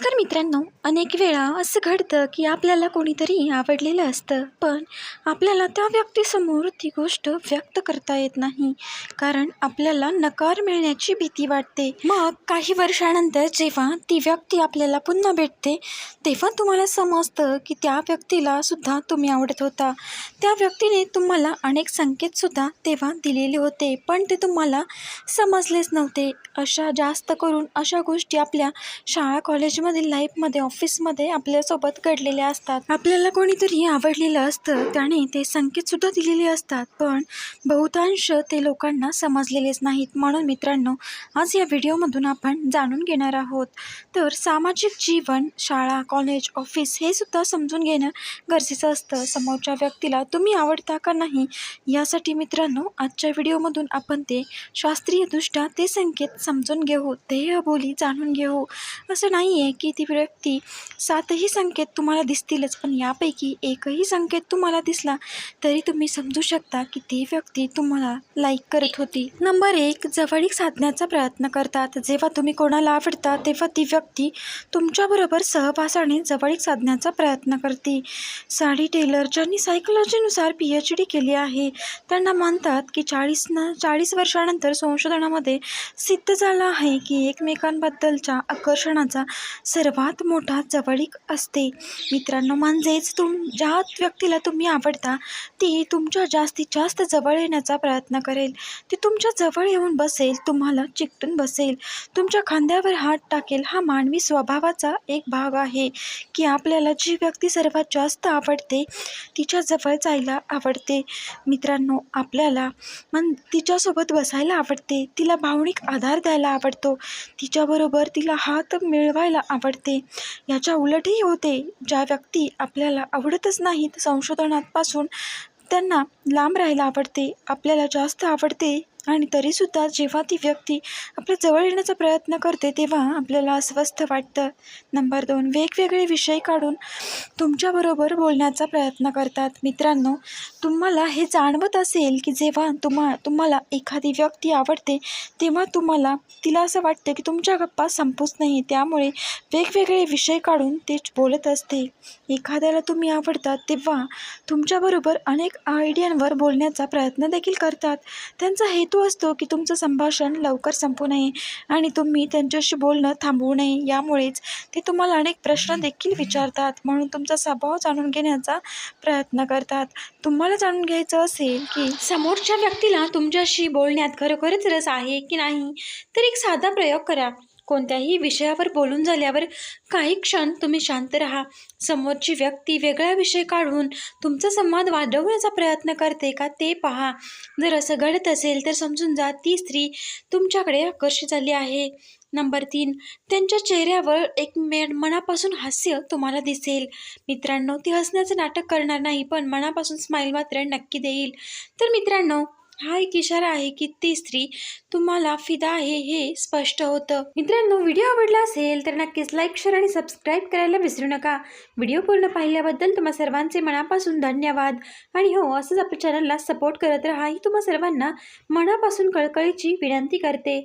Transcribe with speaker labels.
Speaker 1: नमस्कार मित्रांनो. अनेक वेळा असं घडतं की आपल्याला कोणीतरी आवडलेलं असतं पण आपल्याला त्या व्यक्तीसमोर ती गोष्ट व्यक्त करता येत नाही. कारण आपल्याला नकार मिळण्याची भीती वाटते. मग काही वर्षानंतर जेव्हा ती व्यक्ती आपल्याला पुन्हा भेटते तेव्हा तुम्हाला समजतं की त्या व्यक्तीला सुद्धा तुम्ही आवडत होता. त्या व्यक्तीने तुम्हाला अनेक संकेतसुद्धा तेव्हा दिलेले होते पण ते तुम्हाला समजलेच नव्हते. अशा जास्त करून अशा गोष्टी आपल्या शाळा कॉलेजमध्ये कॉलेजमधील लाईफमध्ये ऑफिसमध्ये आपल्यासोबत घडलेल्या असतात. आपल्याला कोणीतरी आवडलेलं असतं त्याने ते संकेतसुद्धा दिलेले असतात. पण बहुतांश ते लोकांना समजलेलेच नाहीत. म्हणून मित्रांनो आज या व्हिडिओमधून आपण जाणून घेणार आहोत. तर सामाजिक जीवन शाळा कॉलेज ऑफिस हे सुद्धा समजून घेणं गरजेचं असतं. समोरच्या व्यक्तीला तुम्ही आवडता का नाही यासाठी मित्रांनो आजच्या व्हिडिओमधून आपण ते शास्त्रीयदृष्ट्या ते संकेत समजून घेऊ देहबोली जाणून घेऊ. असं नाही आहे की ती व्यक्ती सातही संकेत तुम्हाला दिसतीलच पण यापैकी एकही संकेत तुम्हाला दिसला तरी तुम्ही समजू शकता की ती व्यक्ती तुम्हाला लाईक करत होती. नंबर एक जवळीक साधण्याचा प्रयत्न करतात. जेव्हा तुम्ही कोणाला आवडता तेव्हा ती व्यक्ती तुमच्याबरोबर सहवासाने जवळीक साधण्याचा प्रयत्न करते. साडी टेलर ज्यांनी सायकोलॉजीनुसार पी एच डी केली आहे त्यांना मानतात की चाळीस न चाळीस वर्षानंतर संशोधनामध्ये सिद्ध झालं आहे की एकमेकांबद्दलच्या आकर्षणाचा सर्वात मोठा जवळीक असते. मित्रांनो म्हणजेच तुम ज्या व्यक्तीला तुम्ही आवडता ती तुमच्या जास्तीत जास्त जवळ येण्याचा प्रयत्न करेल. ती तुमच्या जवळ येऊन बसेल तुम्हाला चिकटून बसेल. तुमच्या खांद्यावर हात टाकेल हा मानवी स्वभावाचा एक भाग आहे. की आपल्याला जी व्यक्ती सर्वात जास्त आवडते तिच्या जवळ जायला आवडते. मित्रांनो आपल्याला मन तिच्यासोबत बसायला आवडते. तिला भावनिक आधार द्यायला आवडतो. तिच्याबरोबर तिला हात मिळवायला आवडते. याच्या उलटही होते. ज्या व्यक्ती आपल्याला आवडतच नाहीत संशोधनापासून त्यांना लांब राहायला आवडते. आपल्याला जास्त आवडते आणि तरीसुद्धा जेव्हा ती व्यक्ती आपल्या जवळ येण्याचा प्रयत्न करते तेव्हा आपल्याला अस्वस्थ वाटतं. नंबर दोन वेगवेगळे विषय काढून तुमच्याबरोबर बोलण्याचा प्रयत्न करतात. मित्रांनो तुम्हाला हे जाणवत असेल की जेव्हा तुम्हा तुम्हाला एखादी व्यक्ती आवडते तेव्हा तुम्हाला तिला असं वाटतं की तुमच्या गप्पा संपूच नाही त्यामुळे वेगवेगळे विषय काढून ते बोलत असते. एखाद्याला तुम्ही आवडतात तेव्हा तुमच्याबरोबर अनेक आयडियांवर बोलण्याचा प्रयत्न देखील करतात. त्यांचा हे हेतू असतो की तुमचं संभाषण लवकर संपू नये आणि तुम्ही त्यांच्याशी बोलणं थांबवू नये. यामुळेच ते तुम्हाला अनेक प्रश्न देखील विचारतात. म्हणून तुमचा स्वभाव जाणून घेण्याचा प्रयत्न करतात. तुम्हाला जाणून घ्यायचं असेल की समोरच्या व्यक्तीला तुमच्याशी बोलण्यात खरोखरच रस आहे की नाही तर एक साधा प्रयोग करा. कोणत्याही विषयावर बोलून झाल्यावर काही क्षण तुम्ही शांत राहा. समोरची व्यक्ती वेगळा विषय काढून तुमचा संवाद वाढवण्याचा प्रयत्न करते का ते पहा. जर असं घडत असेल तर समजून जा ती स्त्री तुमच्याकडे आकर्षित झाली आहे. नंबर तीन त्यांच्या चेहऱ्यावर एक मे मनापासून हास्य तुम्हाला दिसेल. मित्रांनो ती हसण्याचं नाटक करणार नाही पण मनापासून स्माईल मात्र नक्की देईल. तर मित्रांनो हा एक इशारा आहे की ती स्त्री तुम्हाला फिदा आहे हे स्पष्ट होतं. मित्रांनो व्हिडिओ आवडला असेल तर नक्कीच लाईक शेअर आणि सबस्क्राईब करायला विसरू नका. व्हिडिओ पूर्ण पाहिल्याबद्दल तुम्हा सर्वांचे मनापासून धन्यवाद. आणि हो असंच आपल्या चॅनलला सपोर्ट करत राहा ही तुम्हा सर्वांना मनापासून कळकळीची विनंती करते.